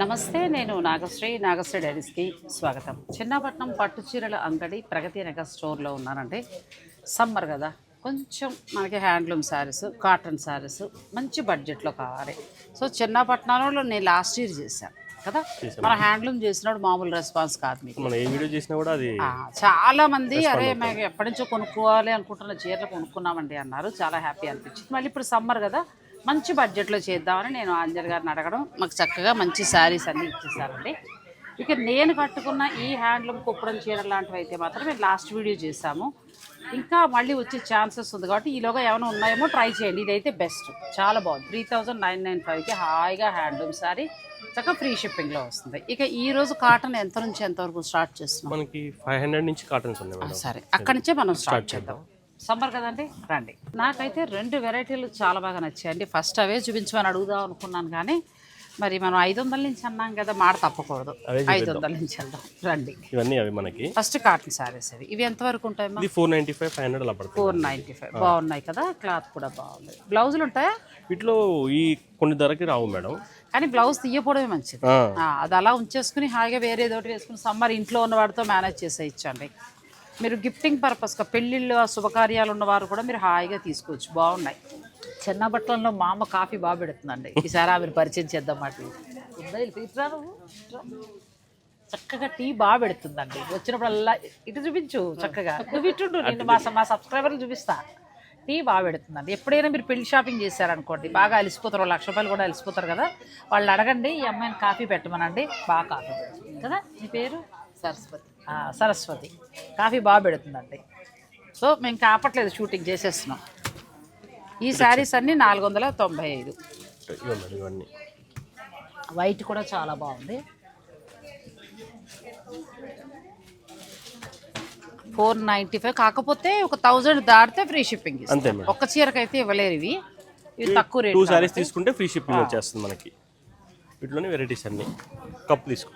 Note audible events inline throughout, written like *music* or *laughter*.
నమస్తే నేను నాగశ్రీ నాగశ్రీ డైరీస్కి స్వాగతం. చిన్నపట్నం పట్టు చీరల అంగడి ప్రగతి నగర్ స్టోర్లో ఉన్నానండి. సమ్మర్ కదా కొంచెం మనకి హ్యాండ్లూమ్ శారీస్ కాటన్ శారీస్ మంచి బడ్జెట్లో కావాలి. సో చిన్నపట్నంలో నేను లాస్ట్ ఇయర్ చేశాను కదా మన హ్యాండ్లూమ్ చేసినప్పుడు మామూలు రెస్పాన్స్ కాదు మీకు. మనం ఏ వీడియో చేసినా కూడా అది ఆ, చాలా మంది అరే మేము ఎప్పటి నుంచో కొనుక్కోవాలి అనుకుంటున్న చీరలు కొనుక్కున్నామండి అన్నారు. చాలా హ్యాపీ అనిపించింది. మళ్ళీ ఇప్పుడు సమ్మర్ కదా మంచి బడ్జెట్లో చేద్దామని నేను ఆంజల్ గారిని అడగడం. మాకు చక్కగా మంచి శారీస్ అన్నీ ఇచ్చేసారండి ఇక నేను కట్టుకున్న ఈ హ్యాండ్లూమ్ కుప్పడం చీర లాంటివి అయితే మాత్రం మేము లాస్ట్ వీడియో చేసాము ఇంకా మళ్ళీ వచ్చే ఛాన్సెస్ ఉంది కాబట్టి ఈలోగా ఏమైనా ఉన్నాయేమో ట్రై చేయండి. ఇదైతే బెస్ట్ చాలా బాగుంది. త్రీ థౌజండ్ నైన్ నైన్ ఫైవ్కి హాయిగా హ్యాండ్లూమ్ శారీ చక్కగా ఫ్రీ షిప్పింగ్లో వస్తుంది. ఇక ఈ రోజు కాటన్ ఎంత నుంచి ఎంతవరకు స్టార్ట్ చేస్తున్నాం? మనకి ఫైవ్ హండ్రెడ్ నుంచి కాటన్స్ ఉన్నాయి సరే. అక్కడి నుంచే మనం స్టార్ట్ చేద్దాం. సమ్మర్ కదండి? రండి. నాకైతే రెండు వెరైటీలు చాలా బాగా నచ్చాయండి ఫస్ట్ అవే చూపించమని అడుగుదాం అనుకున్నాను కానీ మరి మనం ఐదు వందల నుంచి అన్నాం కదా మాట తప్పకూడదు. అవే ఐదు వందల నుంచి వెళ్దాం. రండి. ఇవన్నీ అవి మనకి. ఫస్ట్ కాటన్ శారీస్ ఇవి ఇవి ఎంతవరకు ఉంటాయమ్మా? ఇది four ninety five five hundred అలా ఫోర్ నైంటీ ఫైవ్. బాగున్నాయి కదా క్లాత్ కూడా బాగుంది. బ్లౌజులు ఉంటాయా? వీటిలో ఈ కొన్ని ధరకి రావు మేడం. కానీ బ్లౌజ్ తీయపోవడమే మంచిది. అది అలా ఉంచేసుకుని హాయిగా వేరే ఏదో ఒకటి వేసుకుని సమ్మర్ ఇంట్లో ఉన్న వాడితో మేనేజ్ చేసేయచ్చండి. మీరు గిఫ్టింగ్ పర్పస్గా పెళ్ళిళ్ళు శుభకార్యాలు ఉన్నవారు కూడా మీరు హాయిగా తీసుకోవచ్చు. బాగున్నాయి. చిన్న బట్టలలో మా అమ్మ కాఫీ బాగా పెడుతుందండి. ఈసారి ఆమెను పరిచయం చేద్దాం మాట ఇట్రా నువ్వు? చక్కగా టీ బాగా పెడుతుందండి. వచ్చినప్పుడల్లా ఇటు చూపించు చక్కగా. నువ్వు ఇటుండు నేను మా మా సబ్స్క్రైబర్లు చూపిస్తా. టీ బాగా పెడుతుందండి. ఎప్పుడైనా మీరు పెళ్ళి షాపింగ్ చేశారనుకోండి బాగా అలిసిపోతారు లక్ష రూపాయలు కూడా అలిసిపోతారు కదా వాళ్ళు అడగండి ఈ అమ్మాయిని కాఫీ పెట్టమనండి బాగా కాఫీ పెడుతుంది. కదా? మీ పేరు? సరస్వతి. సరస్వతి. కాఫీ బాగా పెడుతుందండి. సో మేము కాపట్లేదు షూటింగ్ చేసేస్తున్నాం. ఈ శారీస్ అన్నీ నాలుగు వందల తొంభై ఐదు. ఇవన్నీ. వైట్ కూడా చాలా బాగుంది. ఫోర్ నైంటీ ఫైవ్ కాకపోతే ఒక థౌజండ్ దాటితే ఫ్రీ షిప్పింగ్ అంతే ఒక్క చీరకైతే ఇవ్వలేరు ఇవి. ఇవి తక్కువ టూ రేట్ శారీస్ తీసుకుంటే ఫ్రీ షిప్పింగ్ వచ్చేస్తుంది మనకి. వీటిలోనే వెరైటీస్ అన్ని. కప్ తీసుకో.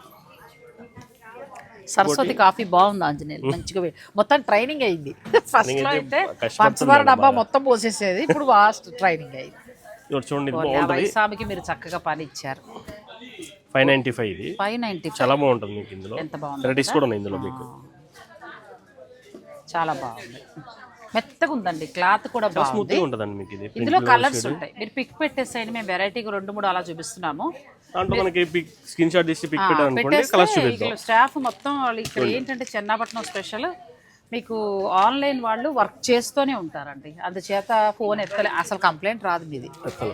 సరస్వతి కాఫీ బాగుంది ఆంజనేయులు మంచిగా మొత్తం ట్రైనింగ్ అయింది. *laughs* ఫస్ట్లో అయితే పంచదార డబ్బా మొత్తం పోసేసేది ఇప్పుడు వాస్ట్ ట్రైనింగ్ అయింది. వయసామికి మీరు చక్కగా పని ఇచ్చారు ఫైవ్ నైన్టీ ఫైవ్ ఇది. ఫైవ్ నైంటీ చాలా బాగుంటుంది మీకు ఇందులో. ఎంత బాగుంది వెరైటీస్ కూడా ఉన్నాయి ఇందులో మీకు. చాలా బాగుంది. మెత్తగా ఉందండి క్లాత్ కూడా బాగుంది. ఇందులో కలర్స్ ఉంటాయి. మీరు పిక్ పెట్టేసేయండి మేము వెరైటీకి రెండు మూడు అలా చూపిస్తున్నాము. దాంట్లో మనకి పిక్ స్క్రీన్ షాట్ తీసి పిక్ పెట్టాలనుకోండి కలర్స్ స్టాఫ్ మొత్తం వాళ్ళు ఇక్కడ ఏంటంటే చెన్నాపట్నం స్పెషల్. మీకు ఆన్లైన్ వాళ్ళు వర్క్ చేస్తూనే ఉంటారండి. అందుచేత ఫోన్ ఎత్తలే అసలు కంప్లైంట్ రాదు మీది.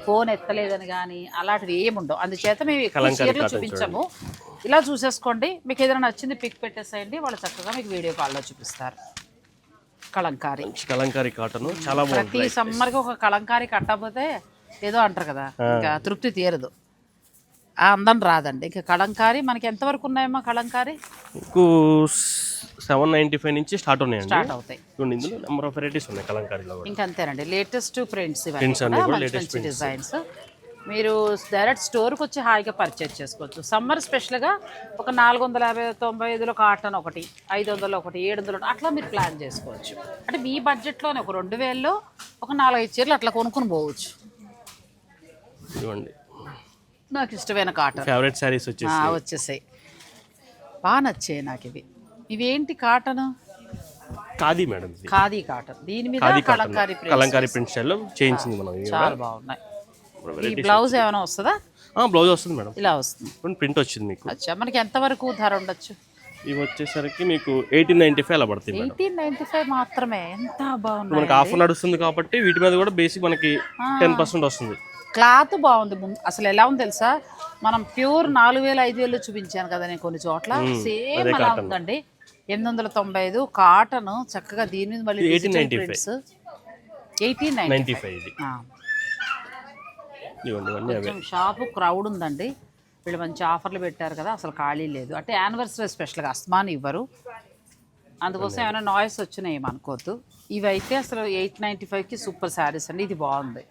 ఫోన్ ఎత్తలేదని కానీ అలాంటివి ఏమి ఉండవు అందుచేత మేము ఎక్కువ చీరలు చూపించము. ఇలా చూసేసుకోండి. మీకు ఏదైనా నచ్చింది పిక్ పెట్టేసేయండి. వాళ్ళు చక్కగా మీకు వీడియో కాల్లో చూపిస్తారు. కలంకారీ. కలంకారీ కాటన్. చాలా ప్రతి సమ్మర్కి ఒక కలంకారీ కట్టకపోతే ఏదో అంటారు కదా ఇంకా తృప్తి తీరదు. అందం రాదండి. ఇంకా కలంకారీ మనకి ఎంతవరకు ఉన్నాయమ్మా కలంకారీ మీకు సెవెన్ నైంటీ ఫైవ్ నుంచి స్టార్ట్ ఉన్నాయండి. స్టార్ట్ అవుతాయి. చూడండి ఇందులో నెంబర్ ఆఫ్ వెరైటీస్ ఉన్నాయి కలంకారీలో ఇంకా అంతేనండి. లేటెస్ట్ ప్రింట్స్ మంచి డిజైన్స్. మీరు డైరెక్ట్ స్టోర్కి వచ్చి హాయిగా పర్చేజ్ చేసుకోవచ్చు. సమ్మర్ స్పెషల్గా ఒక నాలుగు వందల యాభై తొంభై ఐదులో కాటన్ ఒకటి ఐదు వందలు ఒకటి ఏడు వందలు అట్లా మీరు ప్లాన్ చేసుకోవచ్చు. అంటే మీ బడ్జెట్లోనే ఒక రెండు వేల్లో ఒక నాలుగైదు చీరలు అట్లా కొనుక్కొని పోవచ్చు. ఇవ్వండి. నాకు ఇష్టమైన కాటన్. ఫేవరెట్ శారీస్ వచ్చేసి ఆ, వచ్చేసాయి. బాగా నచ్చాయి నాకు ఇవి. ఇవేంటి cotton? Khadi madam khadi cotton. దీని మీద కలంకారీ కలంకారీ ప్రింట్ స్టైల్లో చేయించింది మనం చాలా బాగున్నాయి. ఈ బ్లౌజ్ ఏమైనా వస్తుందా? బ్లౌజ్ వస్తుంది మేడం. ఇలా వస్తుంది. ప్రింట్ వచ్చింది మీకు. అచ్చా మనకి ఎంతవరకు ధర ఉండొచ్చు? ఇవి వచ్చేసరికి మీకు ఎయిటీన్ నైన్టీ ఫైవ్ అలా పడుతుంది ఎయిటీన్ నైన్టీ ఫైవ్ మాత్రమే. ఎంత బాగున్నాయి మనకి ఆఫర్ నడుస్తుంది కాబట్టి వీటి మీద కూడా బేసిక్ మనకి టెన్ పర్సెంట్ వస్తుంది. క్లాత్ బాగుంది ముందు. అసలు ఎలా ఉంది తెలుసా? మనం ప్యూర్ నాలుగు వేలు ఐదు వేలు చూపించాను కదా నేను కొన్ని చోట్ల. సేమ్ అలా ఉందండి. ఎనిమిది వందల తొంభై ఐదు కాటన్ చక్కగా దీని మీద మళ్ళీ prints eighteen ninety five. Shop crowd ఉందండి. వీళ్ళు మంచి ఆఫర్లు పెట్టారు కదా అసలు ఖాళీ లేదు. అంటే యానివర్సరీ స్పెషల్గా అస్మాన్ ఇవ్వరు. అందుకోసం ఏమైనా నాయిస్ వచ్చినాయి ఏమనుకోవద్దు ఇవి అయితే అసలు ఎయిట్ నైంటీ ఫైవ్కి సూపర్ శారీస్ అండి. ఇది బాగుంది.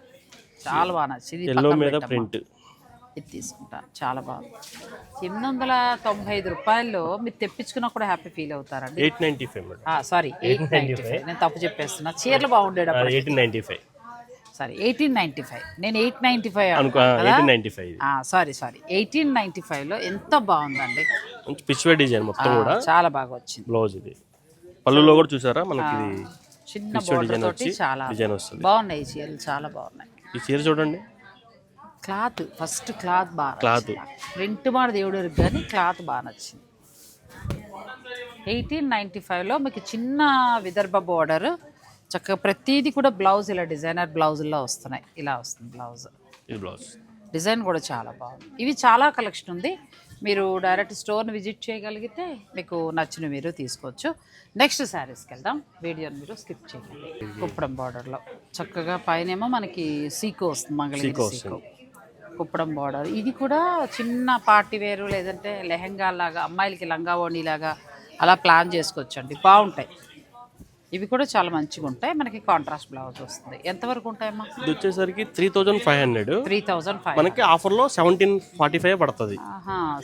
చాలా బాగా నచ్చింది. ఎల్లో మీద. ప్రింట్ ఇది తీసుకుంటాను చాలా బాగుంది ఎనిమిది వందల తొంభై ఐదు రూపాయల్లో మీరు తెప్పించుకున్నా కూడా హ్యాపీ ఫీల్ అవుతారండి. Eight ninety five sorry eight ninety five. నేను తప్పు చెప్పేస్తున్నా. చీరలు బాగుండేటప్పుడు. Eighteen ninety five. Sorry eighteen ninety five. నేను eight ninety five sorry sorry. Eighteen ninety ఫైవ్లో ఎంత బాగుందండి? మంచి పిచ్వే డిజైన్ మొత్తం కూడా. చాలా బాగా వచ్చింది. బ్లౌజ్ ఇది. పళ్ళులో కూడా చూసారా? మనకి చిన్న బోర్డర్ డిజైన్ తోటి వచ్చి చాలా డిజైన్ వస్తుంది. బాగున్నాయి చీరలు చాలా బాగున్నాయి. ఈ చీర చూడండి. క్లాత్ ఫస్ట్ క్లాత్ బాగా క్లాత్. ప్రింట్ మాట దేవుడు కానీ క్లాత్ బాగా నచ్చింది. ఎయిటీన్ నైంటీ ఫైవ్లో మీకు చిన్న విదర్భ బోర్డర్ చక్కగా ప్రతిదీ కూడా బ్లౌజ్ ఇలా డిజైనర్ బ్లౌజుల్లో వస్తున్నాయి. ఇలా వస్తుంది బ్లౌజ్ ఇది బ్లౌజ్ డిజైన్ కూడా చాలా బాగుంది. ఇవి చాలా కలెక్షన్ ఉంది. మీరు డైరెక్ట్ స్టోర్ని విజిట్ చేయగలిగితే మీకు నచ్చిన మీరు తీసుకోవచ్చు. నెక్స్ట్ శారీస్కి వెళ్దాం. వీడియోని మీరు స్కిప్ చేయండి. కుప్పడం బార్డర్లో. చక్కగా పైనేమో మనకి సీకో వస్తుంది మంగళగిరి సీకో కుప్పడం బార్డర్. ఇది కూడా చిన్న పార్టీ వేరు లేదంటే లెహంగా లాగా అమ్మాయిలకి లంగా ఓణి లాగా అలా ప్లాన్ చేసుకోవచ్చండి. బాగుంటాయి. ఇవి కూడా చాలా మంచిగా ఉంటాయి. మనకి కాంట్రాస్ట్ బ్లౌజ్ వస్తుంది. ఎంతవరకు ఉంటాయమ్మా? ఇది వచ్చేసరికి three thousand five hundred three thousand five మనకి ఆఫర్లో సెవెంటీన్ ఫార్టీ ఫైవ్ పడుతుంది.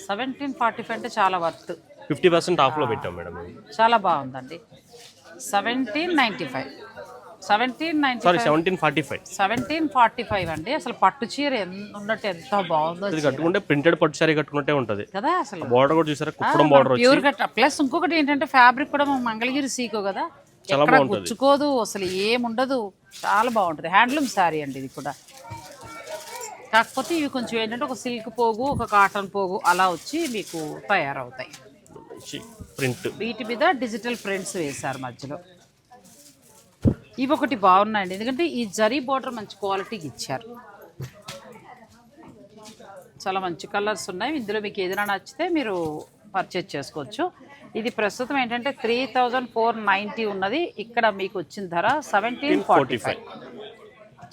సెవెంటీన్ ఫార్టీ ఫైవ్ అంటే చాలా వర్త్ ఫిఫ్టీ పర్సెంట్ ఆఫ్లో పెట్టాం మేడం. చాలా బాగుందండి. Seventeen ninety five seventeen ninety sorry seventeen forty five seventeen forty five అండి. అసలు పట్టు చీర ఎంత ఉన్నట్టు ఎంత బాగుందో ఇది కట్టుకుంటే ప్రింటెడ్ పట్టు సారీ కట్టుకున్నట్టే ఉంటుంది. కదా అసలు? బార్డర్ కూడా చూసారా? Kuppadam border pure cut plus ఇంకొకటి ఏంటంటే ఫ్యాబ్రిక్ కూడా మంగళగిరి సీకో కదా. చాలా ఎక్కడ బాగుంటది. గుచ్చుకోదు అసలు ఏముండదు. చాలా బాగుంటుంది. హ్యాండ్లూమ్ శారీ అండి ఇది కూడా. కాకపోతే ఇవి కొంచెం ఏంటంటే ఒక సిల్క్ పోగు ఒక కాటన్ పోగు అలా వచ్చి మీకు తయారవుతాయి. ప్రింట్. వీటి మీద డిజిటల్ ప్రింట్స్ వేశారు మధ్యలో. ఇవి ఒకటి బాగున్నాయండి. ఎందుకంటే ఈ జరీ బోర్డర్ మంచి క్వాలిటీకి ఇచ్చారు. చాలా మంచి కలర్స్ ఉన్నాయి. ఇందులో మీకు ఏదైనా నచ్చితే మీరు పర్చేజ్ చేసుకోవచ్చు. ఇది ప్రస్తుతం ఏంటంటే త్రీ థౌజండ్ ఫోర్ నైంటీ ఉన్నది. ఇక్కడ మీకు వచ్చిన ధర సెవెంటీన్ ఫార్టీ ఫైవ్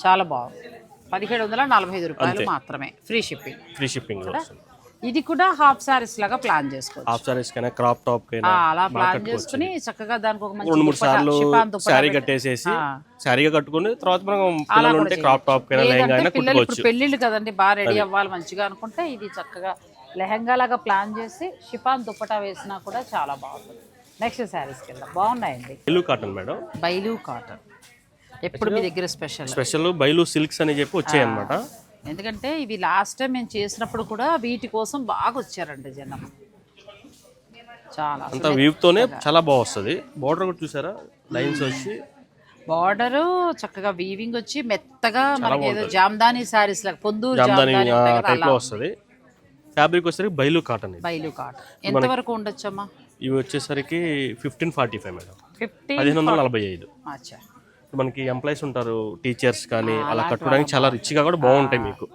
చాలా బాగుంది. పదిహేడు వందల నలభై ఐదు రూపాయలు మాత్రమే. ఫ్రీ షిప్పింగ్ ఫ్రీ షిప్పింగ్ ఇది కూడా హాఫ్ సారీస్ లాగా ప్లాన్ చేసుకోవచ్చు. హాఫ్ సారీస్ కైనా క్రాప్ టాప్ కైనా అలా ప్లాన్ చేసుకుని చక్కగా దానికి ఒక మంచి రెండు మూడు దుప్పటా, సార్లు పెట్టి- కట్టేసేసి ఆ. శారీగా కట్టుకుని తర్వాత మనం పిల్లలు ఉంటే క్రాప్ టాప్ కైనా లేదంటే లెహంగా అయినా పిల్లలు ఇప్పుడు కుట్టుకోవచ్చు. పెళ్ళిళ్ళు కదండి బాగా రెడీ అవ్వాలి మంచిగా అనుకుంటే ఇది చక్కగా లెహంగా లాగా ప్లాన్ చేసి షిఫాన్ దుప్పటా వేసినా కూడా చాలా బాగుంటుంది నెక్స్ట్ శారీస్కి వెళ్దాం. బాగున్నాయండి. బైలు కాటన్ మేడం. బైలు కాటన్. ఎప్పుడు మీ దగ్గర స్పెషల్ స్పెషల్ బైలు సిల్క్స్ అని చెప్పి వచ్చాయి అనమాట ఎందుకంటే ఇవి లాస్ట్ టైం మేము చేసినప్పుడు కూడా వీటి కోసం బాగా వచ్చారండి జనం. చాలా అంతా వీవ్ తోనే చాలా బాగా వస్తుంది. బార్డర్ కూడా చూసారా? లైన్స్ వచ్చి. బార్డర్ చక్కగా వీవింగ్ వచ్చి మెత్తగా మనకి ఏదో జామ్దాని శారీస్ లాగా పొందూరు జామ్దాని కదా వస్తుంది. ఫ్యాబ్రిక్ వచ్చేసరికి బైలు కాటన్ బైలు కాటన్ ఎంతవరకు ఉండొచ్చమ్మా? ఇవి వచ్చేసరికి ఫిఫ్టీన్ ఫార్టీ ఫైవ్ మేడం. పదిహేను వందల నలభై ఐదు. మనకి ఎంప్లాయీస్ ఉంటారు టీచర్స్ కానీ అలా కట్టుకోవడానికి చాలా రిచ్గా కూడా బాగుంటాయి మీకు.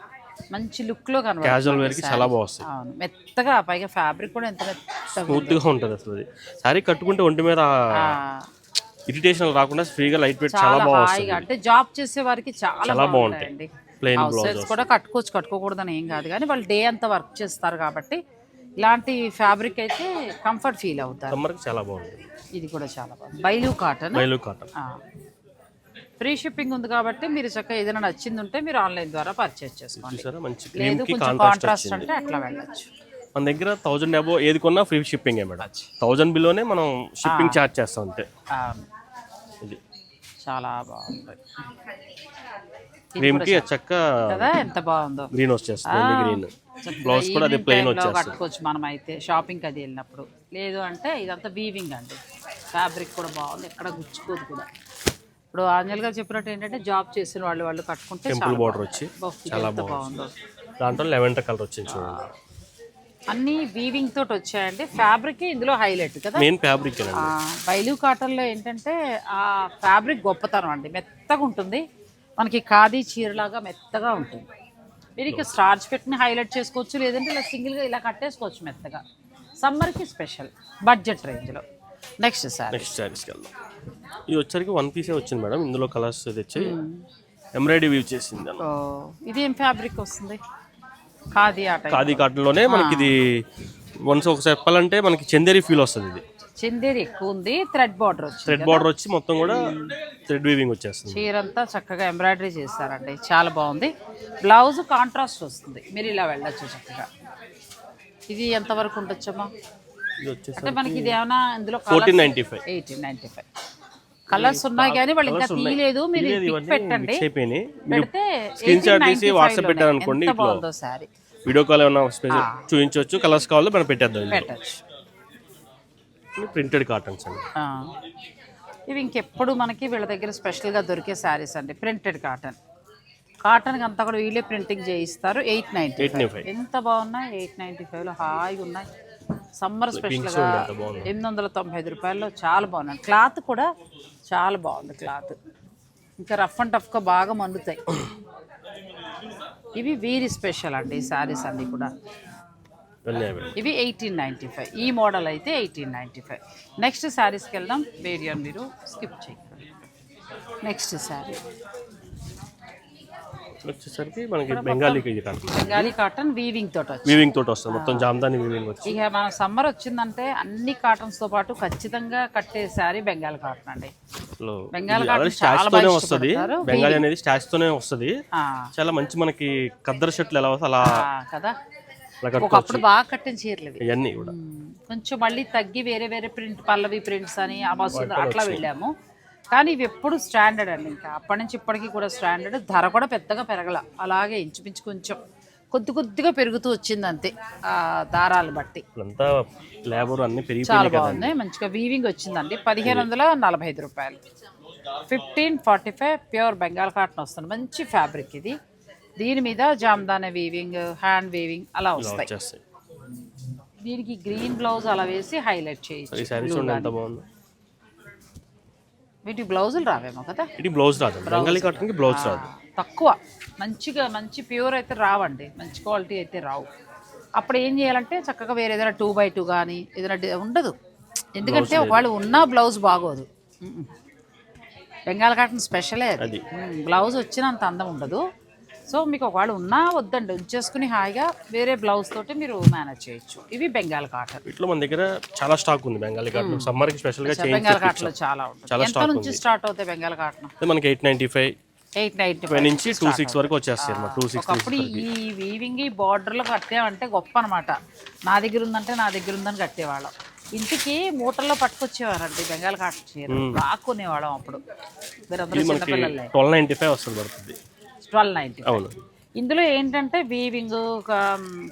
మంచి లుక్లో కనబడుతుంది క్యాజువల్ వేర్కి చాలా బాగా వస్తాయి. అవును. మెత్తగా పైగా ఫ్యాబ్రిక్ కూడా ఎంత మెత్తగా స్మూత్గా ఉంటుంది అసలు అది. శారీ కట్టుకుంటే ఒంటి మీద ఆ, ఇరిటేషన్ రాకుండా ఫ్రీగా లైట్ వెయిట్ చాలా చాలా బాగా వస్తుంది. హాయిగా అంటే జాబ్ చేసే వారికి చాలా చాలా బాగుంటాయండి. ప్లెయిన్ బ్లౌజ్ కూడా కట్టుకోవచ్చు కట్టుకోకూడదని ఏం కాదు. కానీ వాళ్ళు డే అంతా వర్క్ చేస్తారు కాబట్టి ఇలాంటి ఫ్యాబ్రిక్ అయితే కంఫర్ట్ ఫీల్ అవుతారు. సమ్మర్కి చాలా బాగుంటుంది. ఇది కూడా చాలా బాగుంది. బైలు కాటన్? బైలు కాటన్. ఫ్రీ షిప్పింగ్ ఉంది కాబట్టి మీరు చక్కగా ఏదైనా నచ్చింది ఉంటే మీరు ఆన్లైన్ ద్వారా పర్చేజ్ చేసుకోండి. లేదు కొంచెం కాంట్రాస్ట్ అంటే అట్లా వెళ్ళచ్చు. మన దగ్గర థౌజండ్ అబో ఏది కొన్నా ఫ్రీ షిప్పింగ్ మేడం. థౌజండ్ బిలోనే మనం షిప్పింగ్ ఛార్జ్ చేస్తాం అంతే. ఇది. చాలా బాగుంది. క్రీమ్కి చక్క కదా? ఎంత బాగుందో. గ్రీన్ వచ్చేస్తుంది గ్రీన్ బ్లౌజ్ కూడా అదే ప్లెయిన్లో వచ్చేస్తుంది. కట్టుకోవచ్చు మనం అయితే షాపింగ్ అది వెళ్ళినప్పుడు. లేదు అంటే ఇదంతా వీవింగ్ అండి. ఫ్యాబ్రిక్ కూడా బాగుంది ఎక్కడ గుచ్చుకోదు కూడా. ఇప్పుడు ఆంజల్ గారు చెప్పినట్టు ఏంటంటే జాబ్ చేసిన వాళ్ళు వాళ్ళు కట్టుకుంటే టెంపుల్ బార్డర్ వచ్చి. చాలా బాగుంది. దాంట్లో లెవెండర్ కలర్ వచ్చింది చూడండి. అన్ని వీవింగ్ తోటి వచ్చాయండి. ఫ్యాబ్రిక్ ఇందులో హైలైట్ కదా? మెయిన్ ఫ్యాబ్రిక్ ఆ, బైలు కాటన్లో ఏంటంటే ఆ ఫ్యాబ్రిక్ గొప్పతనం అండి. మెత్తగా ఉంటుంది. మనకి ఖాదీ చీరలాగా మెత్తగా ఉంటుంది. మీరు ఇక స్టార్చ్ పెట్టుకుని హైలైట్ చేసుకోవచ్చు లేదంటే ఇలా సింగిల్గా ఇలా కట్టేసుకోవచ్చు మెత్తగా. సమ్మర్కి స్పెషల్ బడ్జెట్ రేంజ్లో. Next sir. నెక్స్ట్ శారీస్కి వెళ్దాం. ఇది వచ్చరికి వన్ పీసే వచ్చింది మేడం ఇందులో కలర్స్ తెచ్చి ఎంబ్రాయిడరీ వీవ్ చేసింది ఇది ఏం ఫ్యాబ్రిక్ వస్తుంది? ఖాదీ ఖాదీ కాటన్లోనే మనకి ఇది వన్స్ ఒక చెప్పాలంటే మనకి చందేరి ఫీల్ వస్తుంది ఇది. చందేరి ఎక్కువ ఉంది థ్రెడ్ బార్డర్ వచ్చింది థ్రెడ్ బార్డర్ వచ్చి మొత్తం కూడా థ్రెడ్ వీవింగ్ వచ్చేస్తుంది. చీరంతా చక్కగా ఎంబ్రాయిడరీ చేస్తారండి చాలా బాగుంది. బ్లౌజ్ కాంట్రాస్ట్ వస్తుంది మీరు ఇలా వెళ్ళొచ్చు చక్కగా. ఇది ఎంతవరకు ఉండొచ్చమ్మా ఇది వచ్చేసి అంటే మనకి ఇది ఏమైనా ఇందులో fourteen ninety five eighteen ninety five colours ఉన్నాయి కానీ వాళ్ళు ఇంకా. తీయలేదు మీరు పెట్టండి. పెడితే స్క్రీన్ షాట్ తీసి 1895 వాట్సాప్ పెట్టారు. అనుకోండి ఎంత ఇట్లా బాగుందో సారీ వీడియో కాల్ ఏమైనా స్పెషల్ చూపించవచ్చు కలర్స్ కావాలో మనం పెట్టేద్దాం. పెట్టచ్చు. ప్రింటెడ్ కాటన్స్ అండి. ఇవి ఇంకెప్పుడు మనకి వీళ్ళ దగ్గర స్పెషల్గా దొరికే శారీస్ అండి. Printed cotton. కాటన్కి అంతా కూడా వీళ్ళే ప్రింటింగ్ చేయిస్తారు. Eight ninety eight five. ఎంత బాగున్నాయి ఎయిట్ నైంటీ ఫైవ్లో హాయిగా ఉన్నాయి. సమ్మర్ స్పెషల్గా. ఎనిమిది వందల తొంభై ఐదు రూపాయల్లో చాలా బాగున్నాయి. క్లాత్ కూడా చాలా బాగుంది క్లాత్. ఇంకా రఫ్ అండ్ టఫ్గా బాగా మండుతాయి. ఇవి వీరి స్పెషల్ అండి ఈ శారీస్ అన్నీ కూడా. ఇవి ఎయిటీన్ నైంటీ ఫైవ్. ఈ మోడల్ అయితే ఎయిటీన్ నైంటీ ఫైవ్. నెక్స్ట్ శారీస్కి వెళ్దాం. వేరియన్ మీరు స్కిప్ చేయండి నెక్స్ట్ శారీ. వచ్చేసరికి మనకి బెంగాలీ బెంగాలీ కాటన్ వీవింగ్ తోటి వీవింగ్ తోటి వస్తుంది. మొత్తం జామ్దాని వీవింగ్ వచ్చి. ఇక మన సమ్మర్ వచ్చిందంటే అన్ని కాటన్స్తో పాటు ఖచ్చితంగా కట్టే శారీ బెంగాల్ కాటన్ అండి. బెంగాల్ కాటన్ వస్తుంది. బెంగాలీ అనేది స్టాచ్ తోనే వస్తుంది. చాలా మంచి మనకి కద్దరు షర్ట్లు ఎలా వస్తే అలా కదా. ఒకప్పుడు బాగా కట్టిన చీరలు ఇవి. ఇవన్నీ కూడా. కొంచెం మళ్ళీ తగ్గి వేరే వేరే ప్రింట్ పల్లవి ప్రింట్స్ అని అమౌస్ అట్లా వెళ్ళాము. కానీ ఇవి ఎప్పుడు స్టాండర్డ్ అండి ఇంకా. అప్పటి నుంచి ఇప్పటికీ కూడా స్టాండర్డ్. ధర కూడా పెద్దగా పెరగల. అలాగే ఇంచుమించు కొంచెం కొద్ది కొద్దిగా పెరుగుతూ వచ్చింది అంతే ఆ దారాలు బట్టి. లేబర్ అన్ని చాలా బాగుంది మంచిగా వీవింగ్ వచ్చిందండి. పదిహేను వందల నలభై ఐదు రూపాయలు. Fifteen forty five pure Bengal cotton వస్తుంది. మంచి ఫ్యాబ్రిక్ ఇది. దీని మీద జామ్దానే వీవింగ్ హ్యాండ్ వీవింగ్ అలా వస్తాయి. దీనికి గ్రీన్ బ్లౌజ్ అలా వేసి హైలైట్ చేయొచ్చు. శారీ చూడండి ఎంత బాగుంది. వీటి బ్లౌజులు రావేమో కదా? ఇది బ్లౌజ్ రాదు. బ్లౌజ్ రాదు. తక్కువ. మంచిగా మంచి ప్యూర్ అయితే రావండి. మంచి క్వాలిటీ అయితే రావు. అప్పుడు ఏం చేయాలంటే చక్కగా వేరే ఏదైనా టూ బై టూ కానీ ఏదైనా ఉండదు. ఎందుకంటే ఒకవేళ ఉన్నా బ్లౌజ్ బాగోదు. బెంగాల్ కాటన్ స్పెషలే అది. బ్లౌజ్ వచ్చినంత అందం ఉండదు. సో మీకు ఒకవేళ ఉన్నా వద్దండి ఉంచేసుకుని హాయిగా వేరే బ్లౌజ్ తోటి మీరు మేనేజ్ చేయొచ్చు. ఇవి బెంగాల్ కాటన్ వీటిలో మన దగ్గర చాలా స్టాక్ ఉంది బెంగాలీ కాటన్ సమ్మర్కి స్పెషల్గా బెంగాల్ కాటన్లో చాలా ఉంటుంది. ఎంత stock నుంచి స్టార్ట్ అవుతాయి బెంగాల్ కాటన్ మనకి eight ninety five eight ninety five నుంచి టూ సిక్స్ వరకు వచ్చేస్తాయి అన్నమాట టూ సిక్స్ ఒకప్పుడు ఈ వీవింగ్ ఈ బార్డర్లో కట్టామంటే గొప్ప అనమాట నా దగ్గర ఉందంటే నా దగ్గర ఉందని కట్టేవాళ్ళం. ఇంటికి మూటల్లో పట్టుకొచ్చేవారండి బెంగాల్ కాటన్ చీర. రాక్కునేవాళ్ళం అప్పుడు. మీరందరూ చిన్నపిల్లలే. ట్వెల్వ్ నైన్టీ ఫైవ్ వస్తుంది పడుతుంది. ట్వెల్వ్ నైంటీ అవును. ఇందులో ఏంటంటే వీవింగ్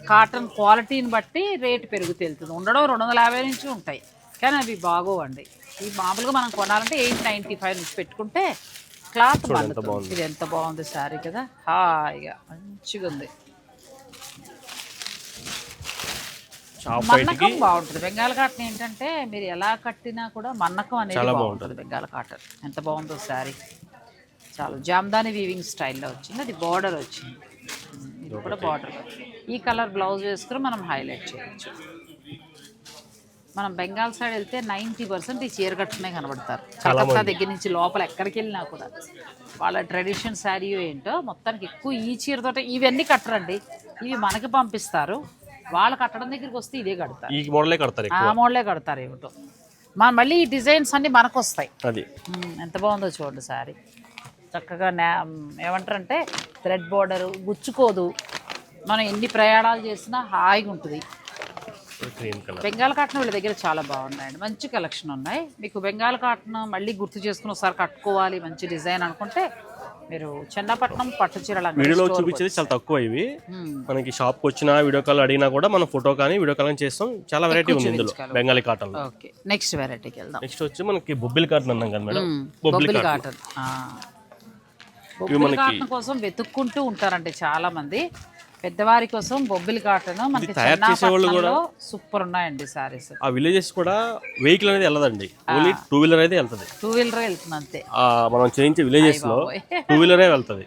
కాటన్ క్వాలిటీని బట్టి రేటు పెరుగుతూ వెళ్తుంది ఉండడం రెండు వందల యాభై నుంచి ఉంటాయి. కానీ అవి బాగోవండి. ఈ మామూలుగా మనం కొనాలంటే ఎయిట్ నైంటీ ఫైవ్ నుంచి పెట్టుకుంటే క్లాత్ బాగుంది. ఇది ఎంత బాగుంది శారీ కదా. హాయిగా మంచిగా ఉంది మన్నకం బాగుంటుంది. బెంగాల్ కాటన్ ఏంటంటే మీరు ఎలా కట్టినా కూడా మన్నకం అనేది బాగుంటుంది. బెంగాల్ కాటన్. ఎంత బాగుందో శారీ. చాలా. జామ్దాని వీవింగ్ స్టైల్లో వచ్చింది. అది బార్డర్ వచ్చింది. ఇది కూడా బార్డర్ ఈ కలర్ బ్లౌజ్ వేసుకుని మనం హైలైట్ చేయొచ్చు. మనం బెంగాల్ సైడ్ వెళ్తే నైంటీ పర్సెంట్ ఈ చీర కట్టుకునే కనబడతారు. కలకత్తా దగ్గర నుంచి లోపల ఎక్కడికి వెళ్ళినా కూడా వాళ్ళ ట్రెడిషన్ శారీ ఏంటో మొత్తానికి ఎక్కువ ఈ చీరతోటే ఇవన్నీ కట్టరండి. ఇవి మనకి పంపిస్తారు. వాళ్ళు కట్టడం దగ్గరికి వస్తే ఇదే కడతారు. ఈ మోడలే కడతారు ఆ మోడలే కడతారు ఏమిటో. మన మళ్ళీ ఈ డిజైన్స్ అన్నీ మనకు వస్తాయి అది ఎంత బాగుందో చూడండి సారీ చక్కగా నా ఏమంటారంటే థ్రెడ్ బోర్డర్ గుచ్చుకోదు. మనం ఎన్ని ప్రయాణాలు చేసినా హాయిగా ఉంటుంది. బెంగాల్ కాటన్ వీళ్ళ దగ్గర చాలా బాగున్నాయండి. మంచి కలెక్షన్ ఉన్నాయి. మీకు బెంగాల్ కాటన్ మళ్ళీ గుర్తు చేసుకుని ఒకసారి కట్టుకోవాలి మంచి డిజైన్ అనుకుంటే మీరు చెన్నపట్నం పట్టు చీరలు వీడియోలో చూపించేది చాలా తక్కువ ఇవి. మనకి షాప్కి వచ్చినా వీడియో కాల్ అడిగినా కూడా మనం ఫోటో కానీ వీడియో కాల్ చేస్తాం. చాలా వెరైటీ ఉంది ఇందులో బెంగాలీ కాటన్ ఓకే నెక్స్ట్ వెరైటీకి వెళ్దాం. నెక్స్ట్ వచ్చి మనకి బొబ్బిలి కాటన్ అన్నాం కదా madam. Bobbili cotton. Bobbili cotton కోసం వెతుక్కుంటూ ఉంటారండి చాలా మంది పెద్దవారి కోసం బొబ్బిలి కాటన్ మనకి చెన్నాపట్నంలో సూపర్ ఉన్నాయండి సారీస్. ఆ విలేజెస్ కూడా వెహికల్ అనేది వెళ్ళదండి. ఓన్లీ టూ వీలర్ అయితే వెళ్తుంది. టూ వీలర్ వెళ్తుంది అంతే. మనం చేయించే విలేజెస్లో. టూ వీలరే వెళ్తుంది.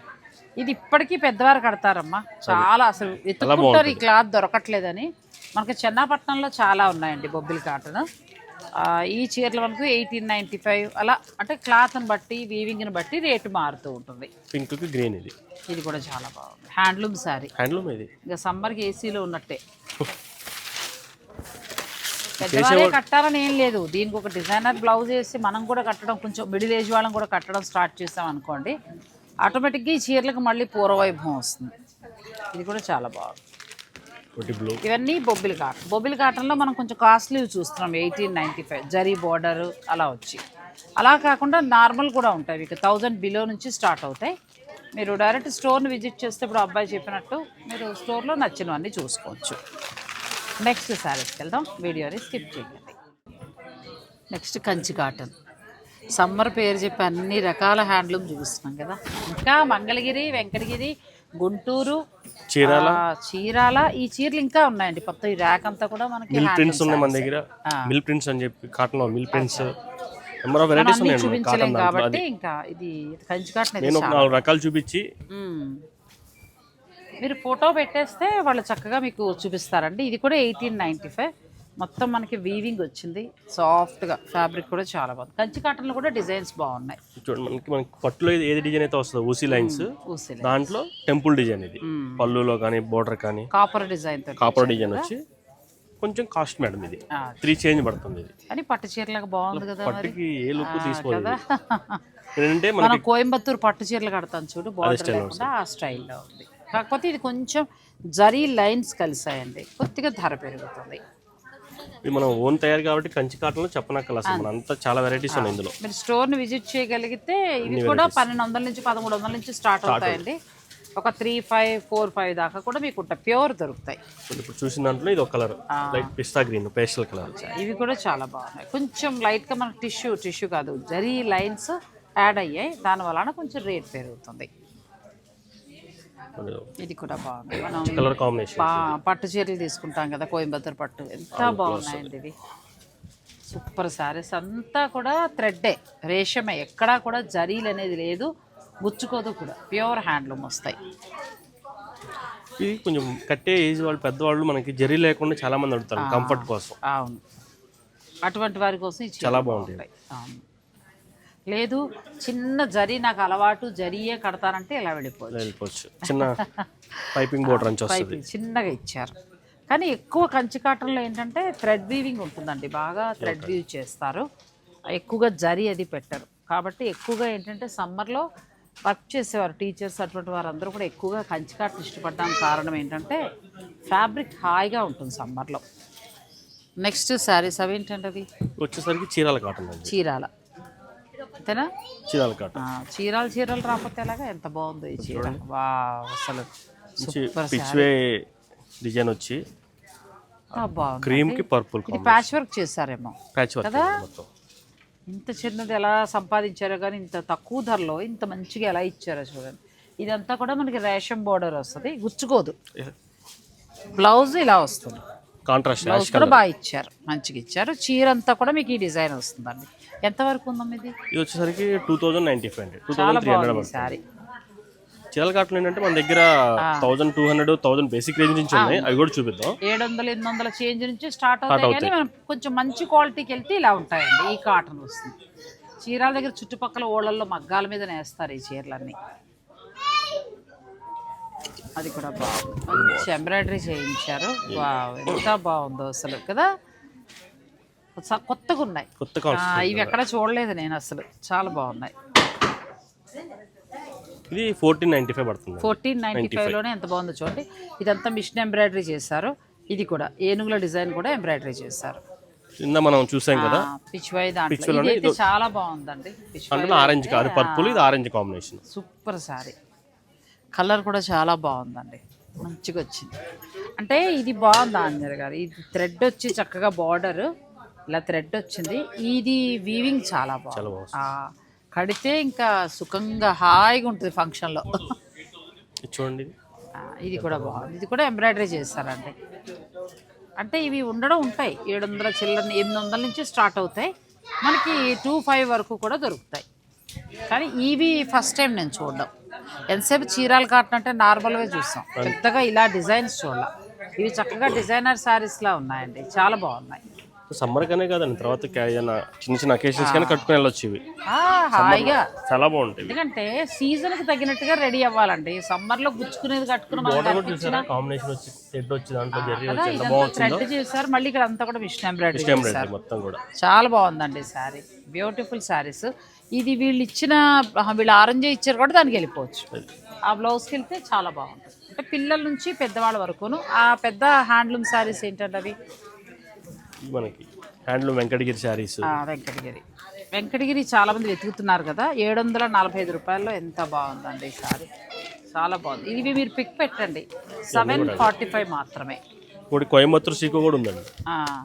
ఇది ఇప్పటికీ పెద్దవారు కడతారమ్మా. చాలా అసలు వెతుక్కుంటారు ఈ క్లాత్ దొరకట్లేదని. మనకి చెన్నాపట్నంలో చాలా ఉన్నాయండి బొబ్బిలి కాటన్ ఈ చీరలు మనకు ఎయిటీన్ నైంటీ ఫైవ్ అలా అంటే క్లాత్ని బట్టి వీవింగ్ని బట్టి రేటు మారుతూ ఉంటుంది. పింక్కి గ్రీన్ ఇది. ఇది కూడా చాలా బాగుంది. హ్యాండ్లూమ్ శారీ హ్యాండ్లూమ్ ఇది. ఇంకా సమ్మర్కి ఏసీలో ఉన్నట్టే. పెద్దవారే కట్టాలని ఏం లేదు. దీనికి ఒక డిజైనర్ బ్లౌజ్ వేసి మనం కూడా కట్టడం కొంచెం మిడిల్ ఏజ్ వాళ్ళం కూడా కట్టడం స్టార్ట్ చేసాం అనుకోండి ఆటోమేటిక్గా ఈ చీరలకు మళ్ళీ పూర్వవైభవం వస్తుంది. ఇది కూడా చాలా బాగుంది. ఇవన్నీ బొబ్బిలి కాటన్. బొబ్బిలి కాటన్లో మనం కొంచెం కాస్ట్లీ చూస్తున్నాం. Eighteen ninety five zari border అలా వచ్చి. అలా కాకుండా నార్మల్ కూడా ఉంటాయి. ఇక థౌజండ్ బిలో నుంచి స్టార్ట్ అవుతాయి. మీరు డైరెక్ట్ స్టోర్ని విజిట్ చేస్తే ఇప్పుడు అబ్బాయి చెప్పినట్టు మీరు స్టోర్లో నచ్చినవన్నీ చూసుకోవచ్చు. నెక్స్ట్ శారీస్కి వెళ్దాం. వీడియోని స్కిప్ చేయండి. Next Kanchi cotton. సమ్మర్ పేరు చెప్పి అన్ని రకాల హ్యాండ్లూమ్ చూపిస్తున్నాం కదా. ఇంకా మంగళగిరి వెంకటగిరి గుంటూరు చీరాల? చీరాల. ఈ చీరలు ఇంకా ఉన్నాయండి. కొత్త ఈ ర్యాక్ అంతా కూడా మనకి మిల్ ప్రింట్స్ ఉన్నాయి మన. దగ్గర. మిల్ ప్రింట్స్ అని చెప్పి కాటన్లో mill prints number of varieties ఉన్నాయి కాటన్ కాబట్టి ఇంకా ఇది కంచి కాటన్ నేను. నాలుగు రకాలు చూపించి. మీరు ఫోటో పెట్టేస్తే వాళ్ళు చక్కగా మీకు చూపిస్తారండి. ఇది కూడా ఎయిటీన్ నైంటీ ఫైవ్ మొత్తం మనకి వీవింగ్ వచ్చింది. సాఫ్ట్గా ఫ్యాబ్రిక్ కూడా చాలా బాగుంది. కంచి కాటన్లో కూడా డిజైన్స్ బాగున్నాయి. చూడండి మనకి మనకి పట్టులో ఏది- డిజైన్ అయితే వస్తుందో ఊసీ లైన్స్ దాంట్లో టెంపుల్ డిజైన్ ఇది. పళ్ళులో కానీ బోర్డర్ కానీ. కాపర్ డిజైన్ కాపర్ డిజైన్ వచ్చి కొంచెం కాస్ట్ మేడం ఇది. త్రీ చేంజ్ పడుతుంది ఇది. కానీ పట్టు చీరలాగా బాగుంది కదా పట్టుకి ఏ లుక్. ఏంటంటే *laughs* మనం కోయంబత్తూరు పట్టు చీరలు కడతాం చూడు బార్డర్ లేకుండా ఆ స్టైల్లో ఉంది. కాకపోతే ఇది కొంచెం జరీ లైన్స్ కలిసాయండి. కొద్దిగా ధర పెరుగుతుంది. ఇది మనం ఓన్ తయారు కాబట్టి కంచి కాటన్లో చెప్పనక్కల అసలు. అంతా. చాలా వెరైటీస్ ఉన్నాయి ఇందులో. మీరు స్టోర్ని విజిట్ చేయగలిగితే ఇవి కూడా పన్నెండు వందల నుంచి పదమూడు వందల నుంచి స్టార్ట్ అవుతాయండి. ఒక త్రీ ఫైవ్ ఫోర్ ఫైవ్ దాకా కూడా మీకు ఉంటాయి ప్యూర్ దొరుకుతాయి. ఇప్పుడు చూసిన దాంట్లో ఇది ఒక colour light pista green pastel colour ఇవి కూడా చాలా బాగున్నాయి. కొంచెం లైట్గా మనకు టిష్యూ టిష్యూ కాదు జరీ లైన్స్ యాడ్ అయ్యాయి. దాని వలన కొంచెం రేట్ పెరుగుతుంది. ఇది కూడా బాగుంది. మనం కలర్ కాంబినేషన్ పట్టు చీరలు తీసుకుంటాం కదా కోయంబత్తూరు పట్టు. ఎంత బాగున్నాయండి ఇవి. సూపర్ సారీస్ అంతా కూడా థ్రెడ్డే రేషమే. ఎక్కడా కూడా జరీలు అనేది లేదు గుచ్చుకోదు కూడా. ప్యూర్ హ్యాండ్లూమ్ వస్తాయి. ఇది కొంచెం కట్టే ఏజ్ వాళ్ళు పెద్దవాళ్ళు మనకి జరీ లేకుండా చాలా మంది అడుగుతారు కంఫర్ట్ కోసం. అవును. అటువంటి వారి కోసం చాలా బాగుంటాయి. బాగుంటాయి. అవును. లేదు చిన్న జరీ నాకు అలవాటు జరీయే కడతానంటే ఇలా వెళ్ళిపోవచ్చు. వెళ్ళిపోవచ్చు. చిన్న పైపింగ్ బోర్డర్ నుంచి చిన్నగా ఇచ్చారు. కానీ ఎక్కువ కంచి కాటన్లో ఏంటంటే థ్రెడ్ వీవింగ్ ఉంటుందండి బాగా థ్రెడ్ వీవ్ చేస్తారు. ఎక్కువగా జరీ అది పెట్టరు. కాబట్టి ఎక్కువగా ఏంటంటే సమ్మర్లో వర్క్ చేసేవారు టీచర్స్ అటువంటి వారందరూ కూడా ఎక్కువగా కంచి కాటన్ ఇష్టపడడానికి కారణం ఏంటంటే ఫ్యాబ్రిక్ హాయిగా ఉంటుంది సమ్మర్లో. నెక్స్ట్ శారీస్ అవి ఏంటంటే అవి? వచ్చేసరికి చీరాల కాటన్ చీరాల. అంతేనా? చీరాల చీరాలు చీరలు రాకపోతే ఎలాగా? ఎంత బాగుందో ఈ చీర. వా అసలు పిచ్వే డిజైన్ వచ్చి క్రీమ్కి పర్పుల్ ప్యాచ్ వర్క్ చేశారేమో. ప్యాచ్ వర్క్ కదా? ఇంత చిన్నది ఎలా సంపాదించారో కానీ ఇంత తక్కువ ధరలో ఇంత మంచిగా ఎలా ఇచ్చారో చూడండి. ఇదంతా కూడా మనకి రేషన్ బోర్డర్ వస్తుంది. గుచ్చుకోదు. బ్లౌజ్ ఇలా వస్తుంది. కాంట్రాస్ట్ బ్లౌజ్ కూడా బాగా ఇచ్చారు. మంచిగా ఇచ్చారు. చీర అంతా కూడా మీకు ఈ డిజైన్ వస్తుందండి. ఎంతవరకు ఉందమ్మా ఇది? ఇది వచ్చేసరికి టూ థౌజండ్ నైన్టీ ఫైవ్ అండి. Two three hundred sari Chirala cotton ఏంటంటే మన దగ్గర thousand two hundred thousand basic range నుంచి ఉన్నాయి. అవి కూడా చూపిద్దాం. ఏడు వందలు ఎనిమిది వందల చేంజ్ నుంచి స్టార్ట్ అవుతాయి కానీ మనం కొంచెం మంచి క్వాలిటీకి వెళ్తే ఇలా ఉంటాయండి. ఈ కాటన్ వస్తుంది. చీరాల దగ్గర చుట్టుపక్కల ఓళ్ళల్లో మగ్గాల మీద నేస్తారు ఈ చీరలన్నీ. అది కూడా బాగుంది. మంచి ఎంబ్రాయిడరీ చేయించారు. ఎంత బాగుందో అసలు కదా. కొత్తగా ఉన్నాయి ఇవి ఎక్కడ చూడలేదు నేను అసలు. చాలా బాగున్నాయి. ఇది ఫోర్టీన్ నైన్టీ ఫైవ్ పడుతుంది ఫోర్టీన్ నైన్టీ ఫైవ్లోనే ఎంత బాగుందో చూడండి. ఇదంతా మిషన్ ఎంబ్రాయిడరీ చేశారు. ఇది కూడా ఏనుగుల డిజైన్ కూడా ఎంబ్రాయిడరీ చేశారు. కింద మనం చూసాం కదా. పిచ్చివై దాంట్లో. ఇదైతే చాలా బాగుందండి. అంటే ఆరెంజ్ కాదు పర్పుల్ ఇది orange combination super sari. Colour కూడా చాలా బాగుందండి. మంచిగా వచ్చింది. అంటే ఇది బాగుంది ఆంజర్ గారు. ఇది థ్రెడ్ వచ్చి చక్కగా బార్డర్. ఇలా థ్రెడ్ వచ్చింది. ఇది వీవింగ్ చాలా బాగుంది. కడితే ఇంకా సుఖంగా హాయిగా ఉంటుంది ఫంక్షన్లో. చూడండి. ఇది కూడా బాగుంది. ఇది కూడా ఎంబ్రాయిడరీ చేస్తారండి. అంటే ఇవి ఉండడం ఉంటాయి. ఏడు వందల చిల్లర ఎనిమిది వందల నుంచి స్టార్ట్ అవుతాయి. మనకి టూ ఫైవ్ వరకు కూడా దొరుకుతాయి. కానీ ఇవి ఫస్ట్ టైం నేను చూడడం. ఎంతసేపు చీరాలు కాటన్ అంటే నార్మల్గా చూస్తాం. పెద్దగా ఇలా డిజైన్స్ చూడాల. ఇవి చక్కగా డిజైనర్ శారీస్లా ఉన్నాయండి. చాలా బాగున్నాయి. సమ్మర్ కనే కాదండి తర్వాత కా- చిన్న చిన్న అకేషన్స్ కానీ కట్టుకుని వెళ్ళొచ్చు ఇవి. హాయిగా. చాలా బాగుంటాయి ఎందుకంటే సీజన్కి తగినట్టుగా రెడీ అవ్వాలండి. సమ్మర్లో గుచ్చుకునేది కట్టుకుని కాంబినేషన్ వచ్చి థ్రెడ్ వచ్చి దాంట్లో జెర్రీ వచ్చి ఎంత బాగుంటుందో. థ్రెడ్ చేశారు మళ్ళీ ఇక్కడ అంతా కూడా ఎంబ్రాయిడరీ మొత్తం కూడా. చాలా బాగుందండి శారీ బ్యూటిఫుల్ శారీస్ ఇది వీళ్ళు ఇచ్చిన వీళ్ళు ఆరెంజ్ ఇచ్చారు కూడా దానికి వెళ్ళిపోవచ్చు. ఆ బ్లౌజ్కి వెళ్తే చాలా బాగుంటుంది. అంటే పిల్లల నుంచి పెద్దవాళ్ళ వరకును. ఆ పెద్ద హ్యాండ్లూమ్ శారీస్ ఏంటంటే అవి? మనకి. హ్యాండ్లూమ్ వెంకటగిరి శారీస్. వెంకటగిరి. వెంకటగిరి చాలా మంది వెతుకుతున్నారు కదా ఏడు వందల నలభై ఐదు రూపాయల్లో ఎంత బాగుందండి ఈ సారీ చాలా బాగుంది. ఇవి మీరు పిక్ పెట్టండి. సెవెన్ ఫార్టీ ఫైవ్ మాత్రమే. ఇప్పుడు కోయంబత్తూరు సీకో కూడా ఉందండి. ఆ,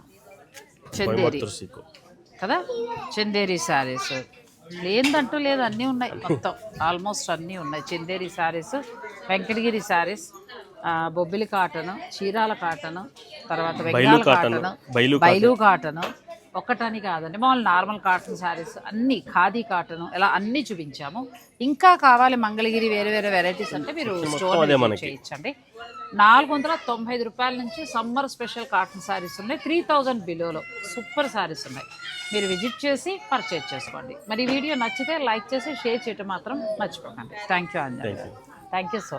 చందేరి. కోయంబత్తూరు సీకో. కదా? చందేరి శారీస్. లేదంటూ లేదు అన్నీ ఉన్నాయి. *laughs* మొత్తం. ఆల్మోస్ట్ అన్నీ ఉన్నాయి. Chanderi sarees Venkatagiri sarees Bobbili cotton Chirala cotton తర్వాత బెంగాల్ కాటన్, బైలు కాటన్. ఒక్కటని కాదండి మామూలు నార్మల్ కాటన్ శారీస్ అన్ని ఖాదీ కాటన్ ఇలా అన్ని చూపించాము. ఇంకా కావాలి మంగళగిరి వేరే వేరే వెరైటీస్ అంటే మీరు స్టోర్. చేయించండి నాలుగు వందల తొంభై ఐదు రూపాయల నుంచి సమ్మర్ స్పెషల్ కాటన్ శారీస్ ఉన్నాయి త్రీ థౌజండ్ బిలోలో సూపర్ శారీస్ ఉన్నాయి. మీరు విజిట్ చేసి పర్చేజ్ చేసుకోండి. మరి వీడియో నచ్చితే లైక్ చేసి షేర్ చేయటం మాత్రం మర్చిపోకండి. Thank you Anjali thank you so